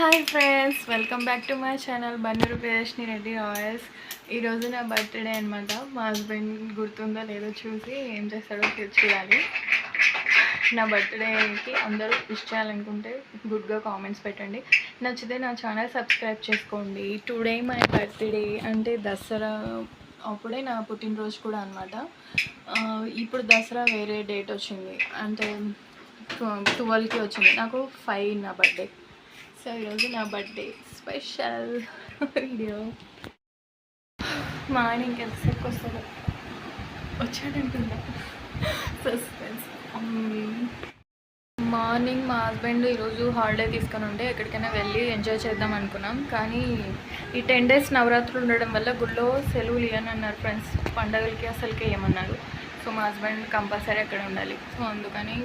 Hi friends welcome back to my channel Bannuru Priyadarshini Reddy oils ఈరోజు నా birthday అనమాట మా హస్బెండ్ గుర్తుందో లేదో చూసి ఏం చేస్తాడో చూ- చూడాలి. నా బర్త్డేకి అందరూ విష్ చేయాలనుకుంటే గుడ్గా కామెంట్స్ పెట్టండి. నచ్చితే నా ఛానల్ సబ్స్క్రైబ్ చేసుకోండి. టుడే మై బర్త్డే అంటే దసరా అప్పుడే నా పుట్టినరోజు కూడా అనమాట ఇప్పుడు దసరా వేరే డేట్ వచ్చింది. అంటే ట్వెల్వ్కి వచ్చింది. నాకు ఫైవ్ నా బర్త్డే సో ఈరోజు నా బర్త్డే స్పెషల్ వీడియో. మార్నింగ్ ఎంతసేపు వస్తాడు వచ్చాడంటుందా సస్పెన్స్. మార్నింగ్ మా హస్బెండ్ ఈరోజు హాలిడే తీసుకొని ఉంటే ఎక్కడికైనా వెళ్ళి ఎంజాయ్ చేద్దాం అనుకున్నాం. కానీ ఈ టెన్ డేస్ నవరాత్రులు ఉండడం వల్ల గుళ్ళో సెలవులు ఇవ్వనన్నారు ఫ్రెండ్స్. పండగలకి అసలుకే ఏమన్నారు. సో మా హస్బెండ్ కంపల్సరీ అక్కడ ఉండాలి. సో అందుకని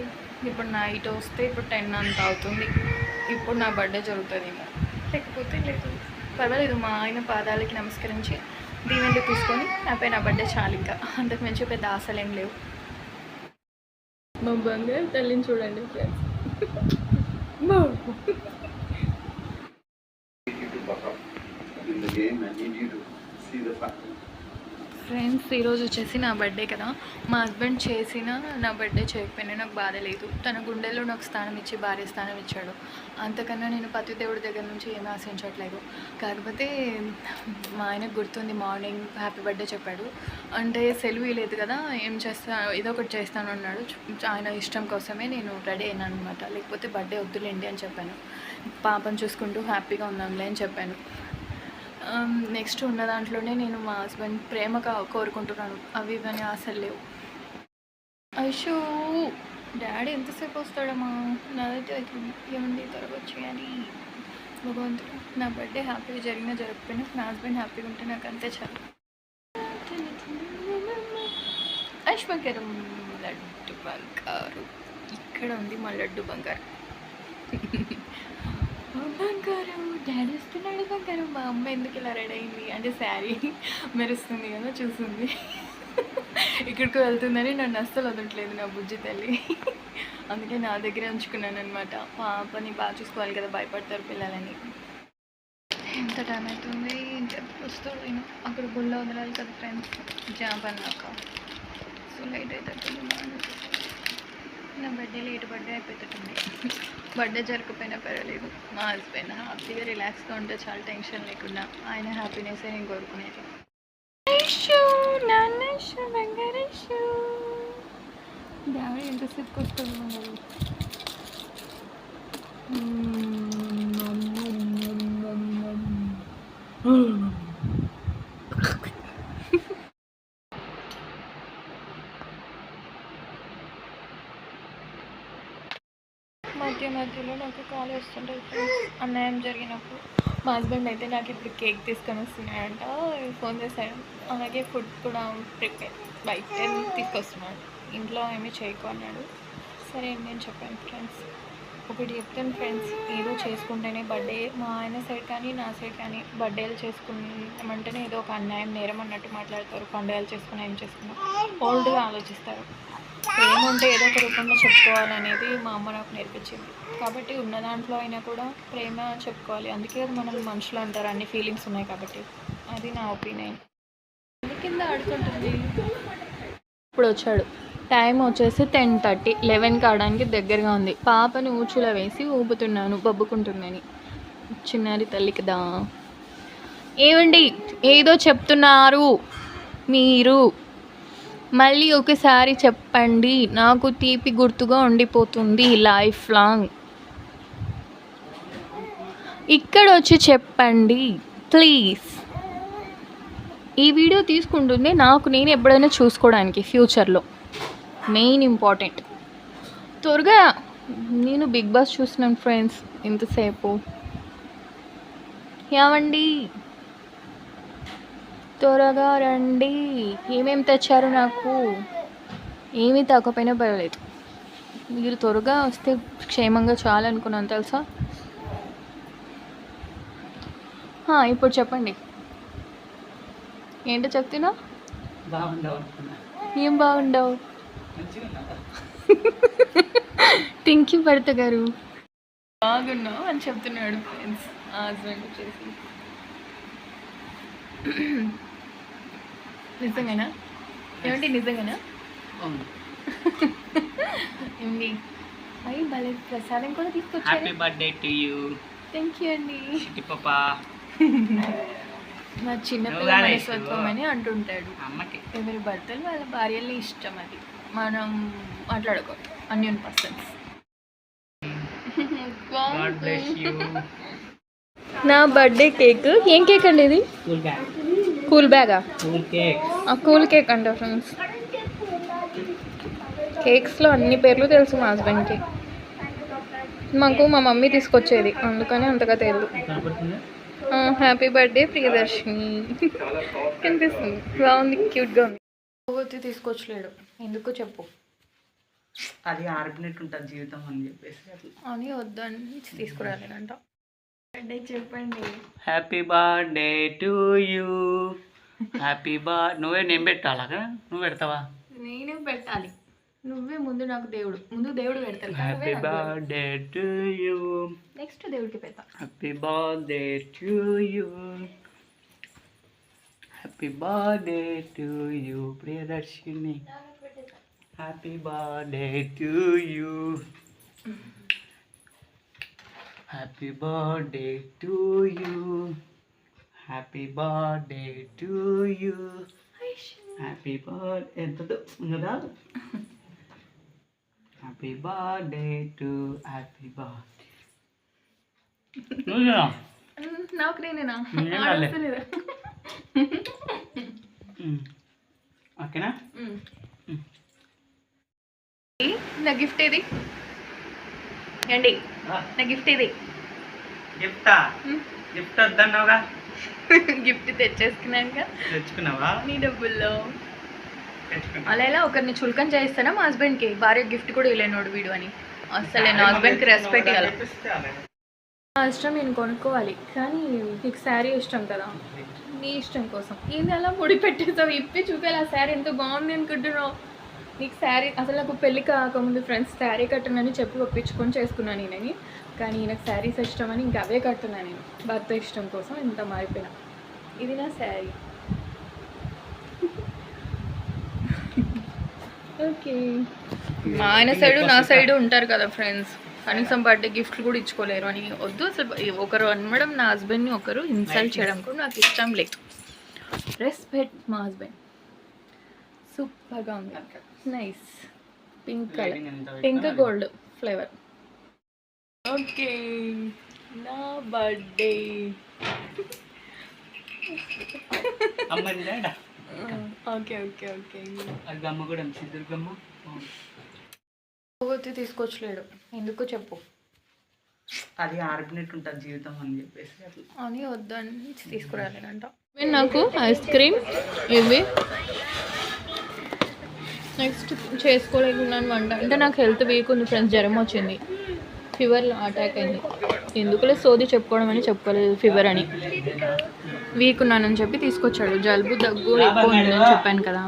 ఇప్పుడు నైట్ వస్తే ఇప్పుడు టెన్ అంత అవుతుంది. ఇప్పుడు నా బర్త్డే జరుగుతుందేమో. లేకపోతే లేదు. పర్వాలేదు మా ఆయన పాదాలకి నమస్కరించి దీవెనలు తీసుకొని నాపై నా బర్త్డే చాలు ఇంకా అంతకు మించి పెద్ద ఆశలు ఏం లేవు. మా బంగారు తల్లిని చూడండి ఫ్రెండ్స్ you ఫ్రెండ్స్ ఈరోజు వచ్చేసి నా బర్త్డే కదా. మా హస్బెండ్ చేసిన నా బర్త్డే చేయకపోయినా నాకు బాధ లేదు. తన గుండెల్లో నాకు స్థానం ఇచ్చి భార్య స్థానం ఇచ్చాడు. అంతకన్నా నేను పతి దేవుడి దగ్గర నుంచి ఏమీ ఆశించట్లేదు. కాకపోతే మా ఆయనకు గుర్తుంది మార్నింగ్ హ్యాపీ బర్త్డే చెప్పాడు. అంటే సెలవు లేదు కదా ఏం చేస్తా ఏదో ఒకటి చేస్తాను అన్నాడు. ఆయన ఇష్టం కోసమే నేను రెడీ అయినాను అనమాట లేకపోతే బర్త్డే వద్దులేండి అని చెప్పాను. పాపను చూసుకుంటూ హ్యాపీగా ఉందాంలే అని చెప్పాను. నెక్స్ట్ ఉన్న దాంట్లోనే నేను మా హస్బెండ్ ప్రేమగా కోరుకుంటున్నాను. అవి ఇవన్నీ ఆశలు లేవు. అయ్యో డాడీ ఎంతసేపు వస్తాడమ్మా? నాదైతే అవుతుంది ఏమండి త్వరగా వచ్చేయాలి. భగవంతుడు నా బర్త్డే హ్యాపీగా జరిగినా జరగకపోయినా నా హస్బెండ్ హ్యాపీగా ఉంటే నాకు అంతే చాలు. ఐష్మకరం లడ్డు బంగారు. ఇక్కడ ఉంది మా లడ్డు బంగారు. బంగారం డాడీ వస్తున్నాడు బంగారం మా అమ్మ ఎందుకు ఇలా రెడీ అయింది? అంటే శారీ మెరుస్తుంది కదా చూస్తుంది. ఇక్కడికి వెళ్తుందని నన్ను అస్సలు వదలట్లేదు నా బుజ్జి తల్లి. అందుకే నా దగ్గరే ఉంచుకున్నాను అనమాట పాపని బాగా చూసుకోవాలి కదా భయపడతారు పిల్లలని. ఎంత టైం అవుతుంది? ఇంకెప్పుడు వస్తాడు నేను అక్కడ గుళ్ళ వదలాలి కదా ఫ్రెండ్స్ జాబ్ అన్నాక. సో లేట్ అవుతుంది నా బర్త్డే లేట్ బర్త్డే అయిపోతుంది బర్త్డే జరగకపోయినా పర్వాలేదు. మా హస్బెండ్ హ్యాపీగా రిలాక్స్గా ఉంటే చాలా టెన్షన్ లేకుండా ఆయన హ్యాపీనెస్ నేను కోరుకునేది. డాడీ ఎంతసేపుకి వస్తుంది మరి మధ్య మధ్యలో నాకు కాల్ వస్తుంటాయి ఫ్రెండ్స్ అన్యాయం జరిగినప్పుడు మా హస్బెండ్ అయితే నాకు ఇప్పుడు కేక్ తీసుకొని వస్తున్నాడంట. ఫోన్ చేశాడు. అలాగే ఫుడ్ కూడా ప్రిపేర్ బయట తీసుకొస్తున్నాడు ఇంట్లో ఏమీ చేయకు అన్నాడు. సరే నేను చెప్పాను ఫ్రెండ్స్ ఒకటి చెప్తాను ఫ్రెండ్స్ ఏదో చేసుకుంటేనే బర్త్డే మా ఆయన సైడ్ కానీ నా సైడ్ కానీ బర్త్డేలు చేసుకున్నామంటేనే ఏదో ఒక అన్యాయం నేరం అన్నట్టు మాట్లాడతారు. పండుగలు చేసుకున్నా ఏం చేసుకున్నా. ఓల్డ్గా ఆలోచిస్తారు. ప్రేమ ఉంటే ఏదో ఒక రూపంలో చెప్పుకోవాలనేది మా అమ్మ నాకు నేర్పించింది. కాబట్టి ఉన్న దాంట్లో అయినా కూడా ప్రేమ చెప్పుకోవాలి. అందుకే అది మనల్ని మనుషులు అంటారు. అన్ని ఫీలింగ్స్ ఉన్నాయి కాబట్టి. అది నా ఒపీనియన్ కింద ఆడుకుంటుంది ఇప్పుడు వచ్చాడు. టైం వచ్చేసి టెన్ థర్టీ లెవెన్ కావడానికి దగ్గరగా ఉంది. పాపని ఊచులో వేసి ఊపుతున్నాను. బొబ్బుకుంటుందని. చిన్నారి తల్లి కదా ఏమండి ఏదో చెప్తున్నారు. మీరు. మళ్ళీ ఒకసారి చెప్పండి నాకు తీపి గుర్తుగా ఉండిపోతుంది లైఫ్ లాంగ్. ఇక్కడ వచ్చి చెప్పండి ప్లీజ్. ఈ వీడియో తీసుకుంటుంది నాకు నేను ఎప్పుడైనా చూసుకోవడానికి ఫ్యూచర్లో. Main important. త్వరగా నేను బిగ్ బాస్ చూస్తున్నాను ఫ్రెండ్స్ ఇంతసేపు. ఏమండి? త్వరగా రండి. ఏమేమి తెచ్చారు నాకు? ఏమీ తగ్గపోయినా పర్వాలేదు. మీరు త్వరగా వస్తే క్షేమంగా చాలనుకున్నాను తెలుసా? ఇప్పుడు చెప్పండి. ఏంటో చెప్తున్నా? ఏం బాగుండవు? యూ భరత గారు. బాగున్నావు అని చెప్తున్నాడు ఫ్రెండ్స్. హస్బెండ్ వచ్చేసి నిజంగానా? ఏమండి నిజంగానా? అవును. ఏమండి? అయ్యి భలే ప్రసాదం కూడా హ్యాపీ తీసుకొచ్చారు birthday to you thank you అండి. చిట్టి పాపా మా చిన్నపిల్ల మనస్తత్వం అని అంటుంటాడు. ఎవరి భర్తలు వాళ్ళ భార్యలే ఇష్టం అది. మనం మాట్లాడుకోవాలి. అన్యూన్ పర్సన్స్ నా బర్త్డే కేక్ ఏం కేక్ అండి ఇది? Cool bag? Cool cake. ఆ కూల్ కేక్ అంట ఫ్రెండ్స్. కేక్స్లో అన్ని పేర్లు తెలుసు మా హస్బెండ్కి. మాకు మా మమ్మీ తీసుకొచ్చేది అందుకని అంతగా తెలియదు. Happy birthday Priyadarshini. కనిపిస్తుంది బాగుంది క్యూట్గా ఉంది. కొవ్వొత్తి తీసుకొచ్చలేడు. ఎందుకు చెప్పు. అది ఆర్పినట్టు ఉంటుంది జీవితం అని చెప్పేసి. అని వద్దని తీసుకురాలేదంట. బర్త్డే చెప్పండి. Happy birthday to you happy birth నువ్వే నేను పెట్టాలా కదా నువ్వు పెడతావా? నేనే పెట్టాలి. నువ్వే ముందు నాకు దేవుడు. ముందు దేవుడు పెడతారు happy birthday to you next దేవుడికి పెడతా. Happy birthday to you happy birthday to you Priyadarshini. Happy birthday to you happy birthday to you happy birthday to you happy birth ఎంత కదా? Happy birthday to happy birth నువ్వు నాకు నేనేనా? ఓకేనా? నా gift ఏది? అండి నా గిఫ్ట్ ఏది? గిఫ్టా? గిఫ్ట్ వద్దన్నావుగా? గిఫ్ట్ తెచ్చేసుకున్నాక తెచ్చుకున్నావా? నీ డబ్బుల్లో. అలా ఎలా? ఒకరిని చులకం చేస్తానా మా హస్బెండ్కి భార్య గిఫ్ట్ కూడా ఇవ్వలేనోడు వీడు అని. అసలే నా హస్బెండ్కి రెస్పెక్ట్ ఇవ్వాలి. నా ఇష్టం నేను కొనుక్కోవాలి కానీ నీకు శారీ ఇష్టం కదా. నీ ఇష్టం కోసం. ఏంది అలా ముడి పెట్టేసావు ఇప్పి చూపేలా శారీ ఎంత బాగుంది అనుకుంటున్నావు? నీకు శారీ అసలు నాకు పెళ్ళి కాకముందు ఫ్రెండ్స్ శారీ కట్టనని చెప్పి ఒప్పించుకొని చేసుకున్నాను నేనని. కానీ నాకు శారీస్ ఇష్టం అని ఇంకా అవే కట్టున్నాను నేను. భర్త ఇష్టం కోసం ఇంత మారిపోయినా. ఇది నా శారీ. ఓకే. మా ఆయన సైడు నా సైడు ఉంటారు కదా ఫ్రెండ్స్ కనీసం బర్త్డే గిఫ్ట్లు కూడా ఇచ్చుకోలేరు అని. వద్దు అసలు ఒకరు అనడం నా హస్బెండ్ని ఒకరు ఇన్సల్ట్ చేయడం కూడా నాకు ఇష్టం లేదు. రెస్పెక్ట్ మా హస్బెండ్ సూపర్గా ఉంది nice pink colour pink gold flavour okay నా బర్త్డే ఓకే ఓకే ఓకే కూడా కొవ్వొత్తి తీసుకొచ్చలేడు. ఎందుకు చెప్పు. అది ఆర్పినట్టు ఉంటుంది జీవితం అని చెప్పేసి అని వద్దని తీసుకురాలేదంట. నాకు ఐస్ క్రీమ్ ఇవి. నెక్స్ట్ చేసుకోలేకున్నాను వంట అంటే. నాకు హెల్త్ వీక్ ఉంది ఫ్రెండ్స్ జ్వరం వచ్చింది. ఫీవర్ అటాక్ అయింది. ఎందుకులే సోది చెప్పుకోవడం అని చెప్పుకోలేదు ఫీవర్ అని. వీక్ ఉన్నానని చెప్పి తీసుకొచ్చాడు. జలుబు దగ్గు ఎక్కువ ఉందని చెప్పాను కదా.